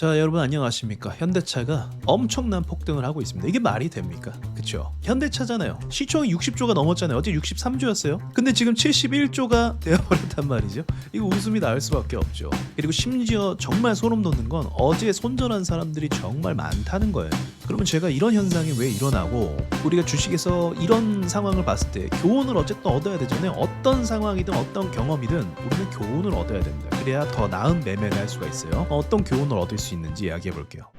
자 여러분 안녕하십니까? 현대차가 엄청난 폭등을 하고 있습니다. 이게 말이 됩니까? 그쵸? 현대차잖아요. 시총이 60조가 넘었잖아요. 어제 63조였어요. 근데 지금 71조가 되어버렸단 말이죠. 이거 웃음이 나올 수밖에 없죠. 그리고 심지어 정말 소름 돋는 건 어제 손절한 사람들이 정말 많다는 거예요. 그러면 제가 이런 현상이 왜 일어나고 우리가 주식에서 이런 상황을 봤을 때 교훈을 어쨌든 얻어야 되잖아요. 어떤 상황이든 어떤 경험이든 우리는 교훈을 얻어야 된다. 그래야 더 나은 매매를 할 수가 있어요. 어떤 교훈을 얻을 수 있는지 이야기해 볼게요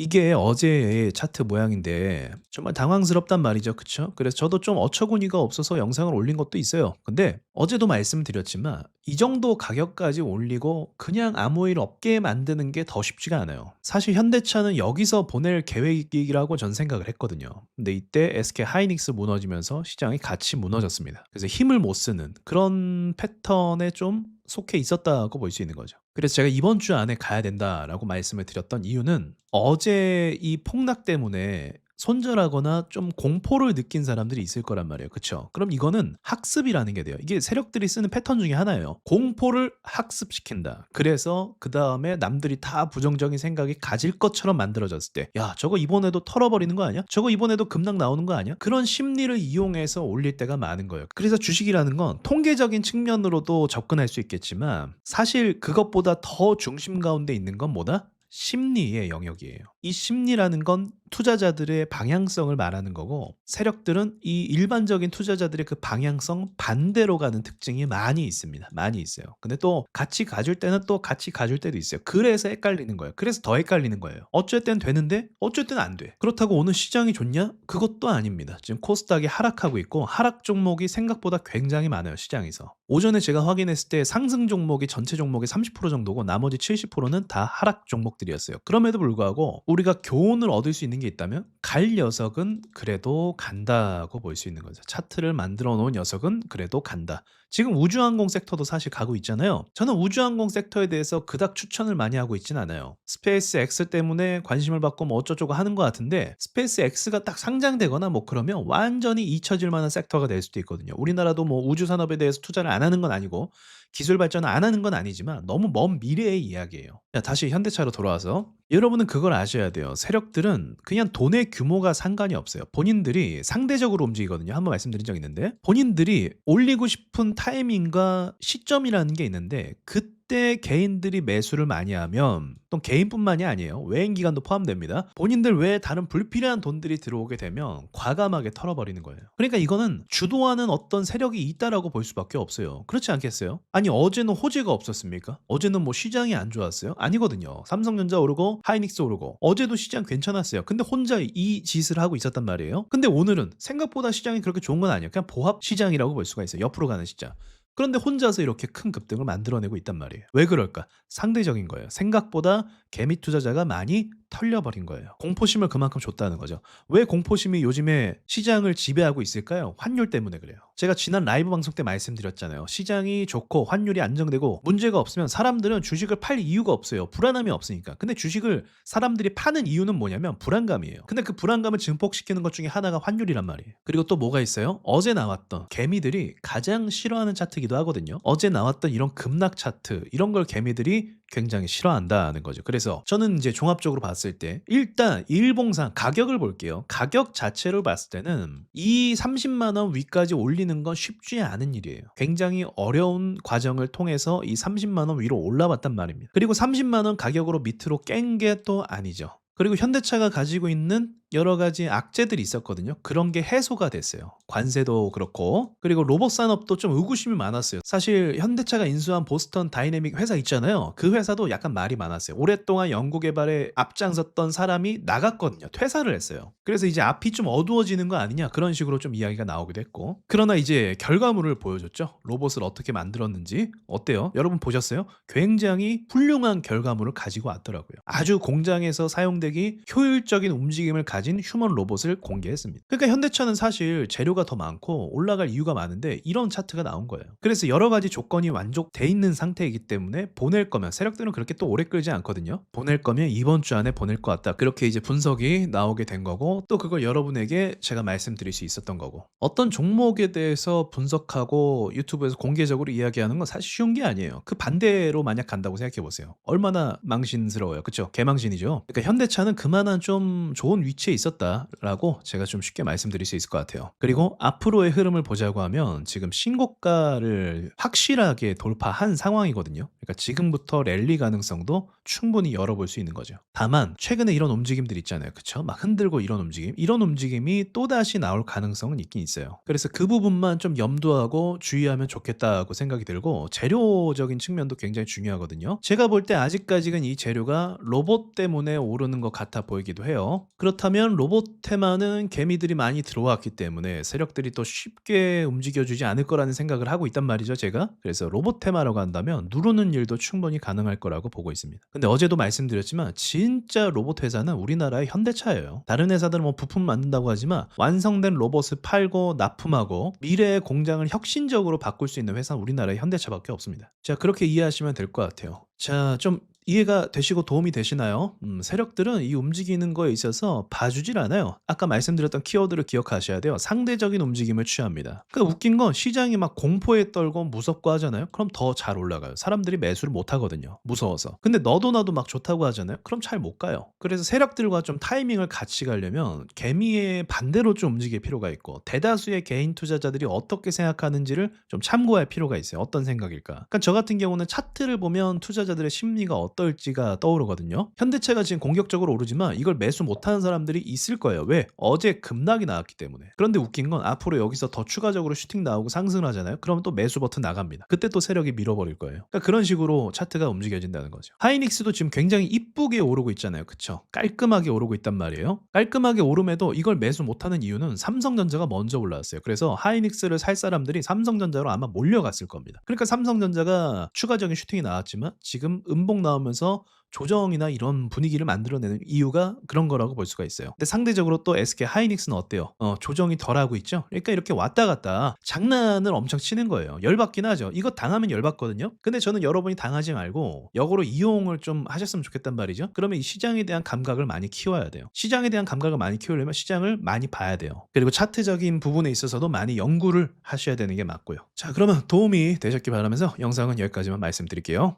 이게 어제의 차트 모양인데 정말 당황스럽단 말이죠. 그쵸? 그래서 저도 좀 어처구니가 없어서 영상을 올린 것도 있어요. 근데 어제도 말씀드렸지만 이 정도 가격까지 올리고 그냥 아무 일 없게 만드는 게 더 쉽지가 않아요. 사실 현대차는 여기서 보낼 계획이라고 전 생각을 했거든요. 근데 이때 SK 하이닉스 무너지면서 시장이 같이 무너졌습니다. 그래서 힘을 못 쓰는 그런 패턴에 좀 속해 있었다고 볼 수 있는 거죠. 그래서 제가 이번 주 안에 가야 된다라고 말씀을 드렸던 이유는 어제 이 폭락 때문에 손절하거나 좀 공포를 느낀 사람들이 있을 거란 말이에요. 그쵸? 그럼 이거는 학습이라는 게 돼요. 이게 세력들이 쓰는 패턴 중에 하나예요. 공포를 학습시킨다. 그래서 그 다음에 남들이 다 부정적인 생각이 가질 것처럼 만들어졌을 때, 야, 저거 이번에도 털어버리는 거 아니야? 저거 이번에도 급락 나오는 거 아니야? 그런 심리를 이용해서 올릴 때가 많은 거예요. 그래서 주식이라는 건 통계적인 측면으로도 접근할 수 있겠지만, 사실 그것보다 더 중심 가운데 있는 건 뭐다? 심리의 영역이에요. 이 심리라는 건 투자자들의 방향성을 말하는 거고 세력들은 이 일반적인 투자자들의 그 방향성 반대로 가는 특징이 많이 있습니다. 많이 있어요. 근데 또 같이 가줄 때는 또 같이 가줄 때도 있어요. 그래서 헷갈리는 거예요. 그래서 더 헷갈리는 거예요. 땐 되는데 땐안 돼. 그렇다고 오늘 시장이 좋냐? 그것도 아닙니다. 지금 코스닥이 하락하고 있고 하락 종목이 생각보다 굉장히 많아요. 시장에서. 오전에 제가 확인했을 때 상승 종목이 전체 종목의 30% 정도고 나머지 70%는 다 하락 종목들이었어요. 그럼에도 불구하고 우리가 교훈을 얻을 수 있는 게 있다면 갈 녀석은 그래도 간다고 볼 수 있는 거죠. 차트를 만들어 놓은 녀석은 그래도 간다. 지금 우주항공 섹터도 사실 가고 있잖아요. 저는 우주항공 섹터에 대해서 그닥 추천을 많이 하고 있진 않아요. 스페이스 X 때문에 관심을 받고 뭐 어쩌고저쩌고 하는 것 같은데 스페이스 X가 딱 상장되거나 뭐 그러면 완전히 잊혀질 만한 섹터가 될 수도 있거든요. 우리나라도 뭐 우주 산업에 대해서 투자를 안 하는 건 아니고 기술 발전을 안 하는 건 아니지만 너무 먼 미래의 이야기예요. 자, 다시 현대차로 돌아와서 여러분은 그걸 아셔야 돼요. 세력들은 그냥 돈의 규모가 상관이 없어요. 본인들이 상대적으로 움직이거든요. 한번 말씀드린 적 있는데 본인들이 올리고 싶은 타이밍과 시점이라는 게 있는데 그 때 개인들이 매수를 많이 하면 또 개인뿐만이 아니에요. 외인 기관도 포함됩니다. 본인들 외에 다른 불필요한 돈들이 들어오게 되면 과감하게 털어버리는 거예요. 그러니까 이거는 주도하는 어떤 세력이 있다라고 볼 수밖에 없어요. 그렇지 않겠어요? 아니 어제는 호재가 없었습니까? 어제는 뭐 시장이 안 좋았어요? 아니거든요. 삼성전자 오르고 하이닉스 오르고 어제도 시장 괜찮았어요. 근데 혼자 이 짓을 하고 있었단 말이에요. 근데 오늘은 생각보다 시장이 그렇게 좋은 건 아니에요. 그냥 보합 시장이라고 볼 수가 있어요. 옆으로 가는 시장. 그런데 혼자서 이렇게 큰 급등을 만들어내고 있단 말이에요. 왜 그럴까? 상대적인 거예요. 생각보다 개미 투자자가 많이 털려버린 거예요. 공포심을 그만큼 줬다는 거죠. 왜 공포심이 요즘에 시장을 지배하고 있을까요? 환율 때문에 그래요. 제가 지난 라이브 방송 때 말씀드렸잖아요. 시장이 좋고 환율이 안정되고 문제가 없으면 사람들은 주식을 팔 이유가 없어요. 불안함이 없으니까. 근데 주식을 사람들이 파는 이유는 뭐냐면 불안감이에요. 근데 그 불안감을 증폭시키는 것 중에 하나가 환율이란 말이에요. 그리고 또 뭐가 있어요? 어제 나왔던 개미들이 가장 싫어하는 차트기도 하거든요. 어제 나왔던 이런 급락 차트 이런 걸 개미들이 굉장히 싫어한다는 거죠. 그래서 저는 이제 종합적으로 봤을 때 일단 일봉상 가격을 볼게요. 가격 자체를 봤을 때는 이 30만 원 위까지 올리는 건 쉽지 않은 일이에요. 굉장히 어려운 과정을 통해서 이 30만 원 위로 올라왔단 말입니다. 그리고 30만 원 가격으로 밑으로 깬 게 또 아니죠. 그리고 현대차가 가지고 있는 여러 가지 악재들이 있었거든요. 그런 게 해소가 됐어요. 관세도 그렇고 그리고 로봇 산업도 좀 의구심이 많았어요. 사실 현대차가 인수한 보스턴 다이내믹 회사 있잖아요. 그 회사도 약간 말이 많았어요. 오랫동안 연구 개발에 앞장섰던 사람이 나갔거든요. 퇴사를 했어요. 그래서 이제 앞이 좀 어두워지는 거 아니냐 그런 식으로 좀 이야기가 나오기도 했고 그러나 이제 결과물을 보여줬죠. 로봇을 어떻게 만들었는지 어때요? 여러분 보셨어요? 굉장히 훌륭한 결과물을 가지고 왔더라고요. 아주 공장에서 사용되기 효율적인 움직임을 가지고 가진 휴먼 로봇을 공개했습니다. 그러니까 현대차는 사실 재료가 더 많고 올라갈 이유가 많은데 이런 차트가 나온 거예요. 그래서 여러 가지 조건이 만족돼 있는 상태이기 때문에 보낼 거면 세력들은 그렇게 또 오래 끌지 않거든요. 보낼 거면 이번 주 안에 보낼 것 같다. 그렇게 이제 분석이 나오게 된 거고 또 그걸 여러분에게 제가 말씀드릴 수 있었던 거고 어떤 종목에 대해서 분석하고 유튜브에서 공개적으로 이야기하는 건 사실 쉬운 게 아니에요. 그 반대로 만약 간다고 생각해 보세요. 얼마나 망신스러워요. 그쵸? 개망신이죠. 그러니까 현대차는 그만한 좀 좋은 위치에 있었다라고 제가 좀 쉽게 말씀드릴 수 있을 것 같아요. 그리고 앞으로의 흐름을 보자고 하면 지금 신고가를 확실하게 돌파한 상황이거든요. 그러니까 지금부터 랠리 가능성도 충분히 열어볼 수 있는 거죠. 다만 최근에 이런 움직임들 있잖아요. 그쵸? 막 흔들고 이런 움직임. 이런 움직임이 또다시 나올 가능성은 있긴 있어요. 그래서 그 부분만 좀 염두하고 주의하면 좋겠다고 생각이 들고 재료적인 측면도 굉장히 중요하거든요. 제가 볼 때 아직까지는 이 재료가 로봇 때문에 오르는 것 같아 보이기도 해요. 그렇다면 로봇 테마는 개미들이 많이 들어왔기 때문에 세력들이 또 쉽게 움직여주지 않을 거라는 생각을 하고 있단 말이죠, 제가. 그래서 로봇 테마라고 한다면 누르는 일도 충분히 가능할 거라고 보고 있습니다. 근데 어제도 말씀드렸지만 진짜 로봇 회사는 우리나라의 현대차예요. 다른 회사들은 뭐 부품 만든다고 하지만 완성된 로봇을 팔고 납품하고 미래의 공장을 혁신적으로 바꿀 수 있는 회사는 우리나라의 현대차밖에 없습니다. 자, 그렇게 이해하시면 될 것 같아요. 자, 좀 이해가 되시고 도움이 되시나요? 음, 세력들은 이 움직이는 거에 있어서 봐주질 않아요. 아까 말씀드렸던 키워드를 기억하셔야 돼요. 상대적인 움직임을 취합니다. 그러니까 웃긴 건 시장이 막 공포에 떨고 무섭고 하잖아요. 그럼 더 잘 올라가요. 사람들이 매수를 못 하거든요. 무서워서. 근데 너도 나도 막 좋다고 하잖아요. 그럼 잘 못 가요. 그래서 세력들과 좀 타이밍을 같이 가려면 개미의 반대로 좀 움직일 필요가 있고 대다수의 개인 투자자들이 어떻게 생각하는지를 좀 참고할 필요가 있어요. 어떤 생각일까? 그러니까 저 같은 경우는 차트를 보면 투자자들의 심리가 어 떨지가 떠오르거든요. 현대차가 지금 공격적으로 오르지만 이걸 매수 못하는 사람들이 있을 거예요. 왜? 어제 급락이 나왔기 때문에. 그런데 웃긴 건 앞으로 여기서 더 추가적으로 슈팅 나오고 상승을 하잖아요. 그러면 또 매수 버튼 나갑니다. 그때 또 세력이 밀어버릴 거예요. 그러니까 그런 식으로 차트가 움직여진다는 거죠. 하이닉스도 지금 굉장히 이쁘게 오르고 있잖아요. 그쵸? 깔끔하게 오르고 있단 말이에요. 깔끔하게 오름에도 이걸 매수 못하는 이유는 삼성전자가 먼저 올라왔어요. 그래서 하이닉스를 살 사람들이 삼성전자로 아마 몰려갔을 겁니다. 그러니까 삼성전자가 추가적인 슈팅이 나왔지만 지금 음봉 나오면 서 조정이나 이런 분위기를 만들어내는 이유가 그런 거라고 볼 수가 있어요. 근데 상대적으로 또 SK 하이닉스는 어때요? 어, 조정이 덜하고 있죠. 그러니까 이렇게 왔다 갔다 장난을 엄청 치는 거예요. 열받긴 하죠. 이거 당하면 열받거든요. 근데 저는 여러분이 당하지 말고 역으로 이용을 좀 하셨으면 좋겠단 말이죠. 그러면 이 시장에 대한 감각을 많이 키워야 돼요. 시장에 대한 감각을 많이 키우려면 시장을 많이 봐야 돼요. 그리고 차트적인 부분에 있어서도 많이 연구를 하셔야 되는 게 맞고요. 자, 그러면 도움이 되셨기 바라면서 영상은 여기까지만 말씀드릴게요.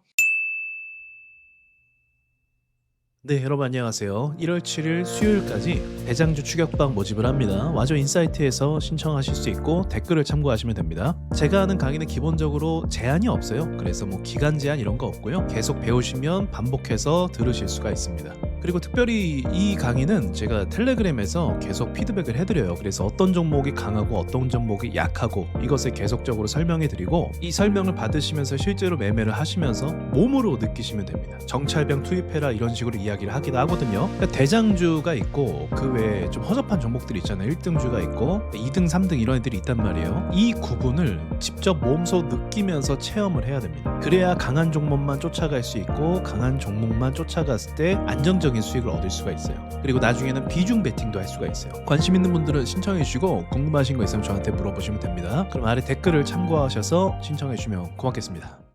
네, 여러분 안녕하세요. 1월 7일 수요일까지 대장주 추격방 모집을 합니다. 와조 인사이트에서 신청하실 수 있고 댓글을 참고하시면 됩니다. 제가 하는 강의는 기본적으로 제한이 없어요. 그래서 뭐 기간 제한 이런 거 없고요. 계속 배우시면 반복해서 들으실 수가 있습니다. 그리고 특별히 이 강의는 제가 텔레그램에서 계속 피드백을 해드려요. 그래서 어떤 종목이 강하고 어떤 종목이 약하고 이것을 계속적으로 설명해 드리고 이 설명을 받으시면서 실제로 매매를 하시면서 몸으로 느끼시면 됩니다. 정찰병 투입해라 이런 식으로 이야기를 하기도 하거든요. 그러니까 대장주가 있고 그 외에 좀 허접한 종목들이 있잖아요. 1등주가 있고 2등, 3등 이런 애들이 있단 말이에요. 이 구분을 직접 몸소 느끼면서 체험을 해야 됩니다. 그래야 강한 종목만 쫓아갈 수 있고 강한 종목만 쫓아갔을 때 안정적인 수익을 얻을 수가 있어요. 그리고 나중에는 비중 베팅도 할 수가 있어요. 관심 있는 분들은 신청해 주시고 궁금하신 거 있으면 저한테 물어보시면 됩니다. 그럼 아래 댓글을 참고하셔서 신청해 주시면 고맙겠습니다.